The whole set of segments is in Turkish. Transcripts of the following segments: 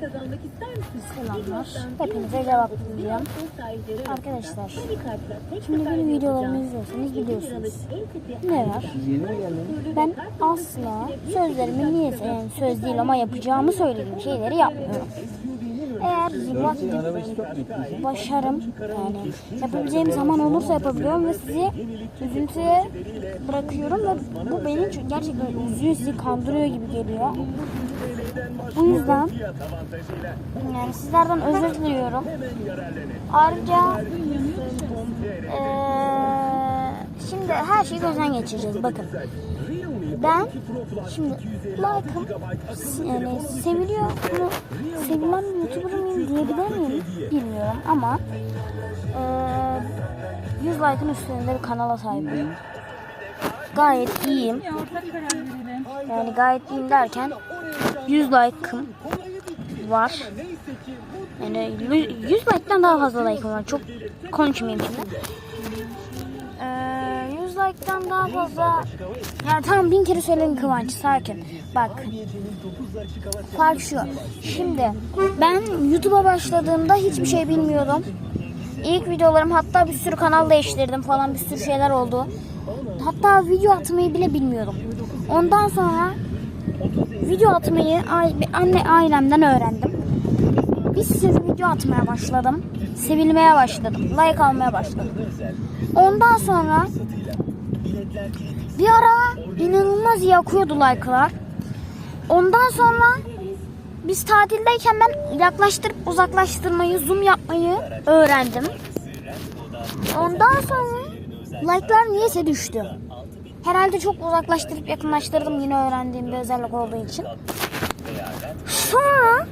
kazanmak ister misiniz? Selamlar. Hepinize cevap vereceğim. Arkadaşlar, Şimdi benim videolarımı izliyorsanız biliyorsunuz. Ne var? Ben asla sözlerimi niye yani söz değil ama yapacağımı söylediğim şeyleri yapmıyorum. Eğer vaktim, başarım yani yapabileceğim zaman olursa yapabiliyorum ve sizi üzüntüye bırakıyorum ve bu beni gerçekten üzüyor sizi kandırıyor gibi geliyor. Bu yüzden yani sizlerden özür diliyorum. Ayrıca eee, şimdi her şeyi gözden geçireceğiz. Bakın ben şimdi like'ım yani seviliyor bunu sevilen bir youtuber mıyım diyebilir miyim bilmiyorum ama eee 100 like'ın üstünde bir kanala sahibim. Gayet iyiyim. Yani gayet iyiyim derken 100 like'ım var. Yani 100 like'dan daha fazla like'ım var. Çok konuşmayayım şimdi. 100 like'dan daha fazla yani tamam bin kere söyledim Kıvanç sakin. Bak fark şu. Şimdi ben YouTube'a başladığımda hiçbir şey bilmiyordum. İlk videolarım hatta bir sürü kanal değiştirdim falan bir sürü şeyler oldu. Hatta video atmayı bile bilmiyordum. Ondan sonra video atmayı anne ailemden öğrendim. Bir sürü video atmaya başladım. Sevilmeye başladım. Like almaya başladım. Ondan sonra bir ara inanılmaz iyi akıyordu like'lar. Ondan sonra biz tatildeyken ben yaklaştırıp uzaklaştırmayı, zoom yapmayı öğrendim. Ondan sonra like'lar niyeyse düştü. Herhalde çok uzaklaştırıp yakınlaştırdım yine öğrendiğim bir özellik olduğu için. Sonra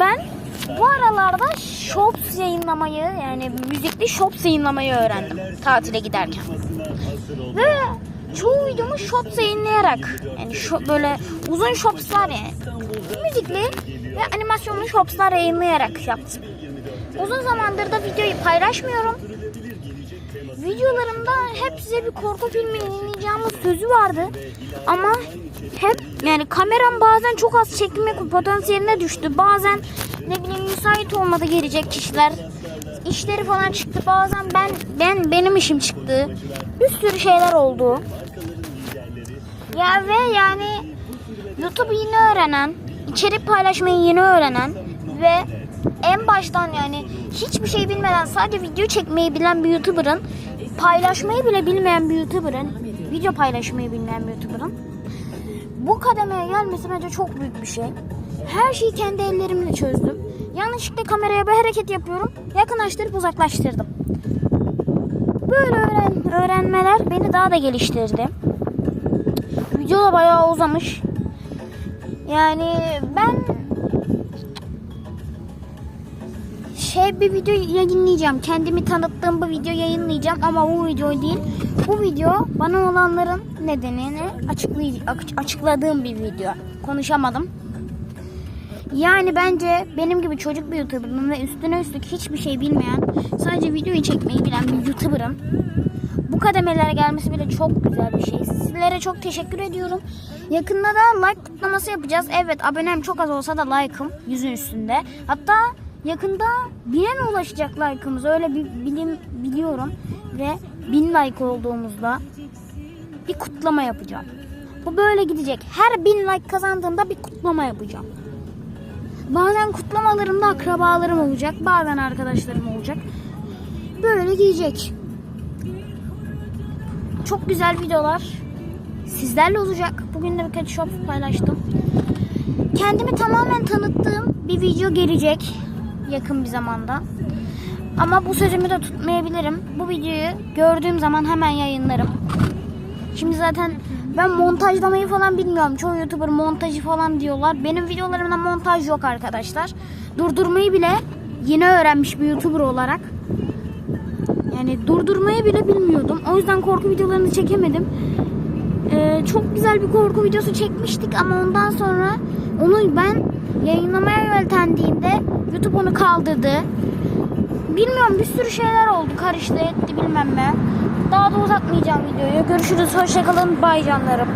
ben bu aralarda Shops yayınlamayı yani müzikli Shops yayınlamayı öğrendim tatile giderken. Ve çoğu videomu Shops yayınlayarak yani şu, böyle uzun Shops'lar yani müzikli ve animasyonlu Shops'lar yayınlayarak yaptım. Uzun zamandır da videoyu paylaşmıyorum. Videolarımda hep size bir korku filmi yayınlayacağımız sözü vardı. Ama hep yani kameram bazen çok az çekme potansiyeline düştü. Bazen ne bileyim müsait olmadı gelecek kişiler. İşleri falan çıktı. Bazen ben ben benim işim çıktı. Bir sürü şeyler oldu. Ya ve yani YouTube yeni öğrenen, içerik paylaşmayı yeni öğrenen ve en baştan yani hiçbir şey bilmeden sadece video çekmeyi bilen bir YouTuber'ın paylaşmayı bile bilmeyen bir YouTuber'ın video paylaşmayı bilmeyen bir YouTuber'ın bu kademeye gelmesi bence çok büyük bir şey. Her şeyi kendi ellerimle çözdüm. Yanlışlıkla kameraya bir hareket yapıyorum. Yakınlaştırıp uzaklaştırdım. Böyle öğren öğrenmeler beni daha da geliştirdi. Video da bayağı uzamış. Yani ben şey bir video yayınlayacağım. Kendimi tanıttığım bir video yayınlayacağım ama bu video değil. Bu video bana olanların nedenini açıkladığım bir video. Konuşamadım. Yani bence benim gibi çocuk bir YouTuber'ın ve üstüne üstlük hiçbir şey bilmeyen, sadece videoyu çekmeyi bilen bir YouTuber'ın bu kademelere gelmesi bile çok güzel bir şey. Sizlere çok teşekkür ediyorum. Yakında da like kutlaması yapacağız. Evet abonem çok az olsa da like'ım yüzün üstünde. Hatta yakında bine ulaşacak like'ımız öyle bir bilim biliyorum. Ve bin like olduğumuzda bir kutlama yapacağım. Bu böyle gidecek. Her bin like kazandığımda bir kutlama yapacağım. Bazen kutlamalarımda akrabalarım olacak. Bazen arkadaşlarım olacak. Böyle gidecek. Çok güzel videolar sizlerle olacak. Bugün de birkaç shop paylaştım. Kendimi tamamen tanıttığım bir video gelecek yakın bir zamanda. Ama bu sözümü de tutmayabilirim. Bu videoyu gördüğüm zaman hemen yayınlarım. Şimdi zaten ben montajlamayı falan bilmiyorum. Çoğu YouTuber montajı falan diyorlar. Benim videolarımda montaj yok arkadaşlar. Durdurmayı bile yeni öğrenmiş bir YouTuber olarak yani durdurmayı bile bilmiyordum. O yüzden korku videolarını çekemedim. Ee, çok güzel bir korku videosu çekmiştik ama ondan sonra onu ben yayınlamaya yeltendiğimde YouTube onu kaldırdı. Bilmiyorum bir sürü şeyler oldu. Karıştı etti bilmem ne. Daha da uzatmayacağım videoyu. Görüşürüz. Hoşçakalın. Bay canlarım.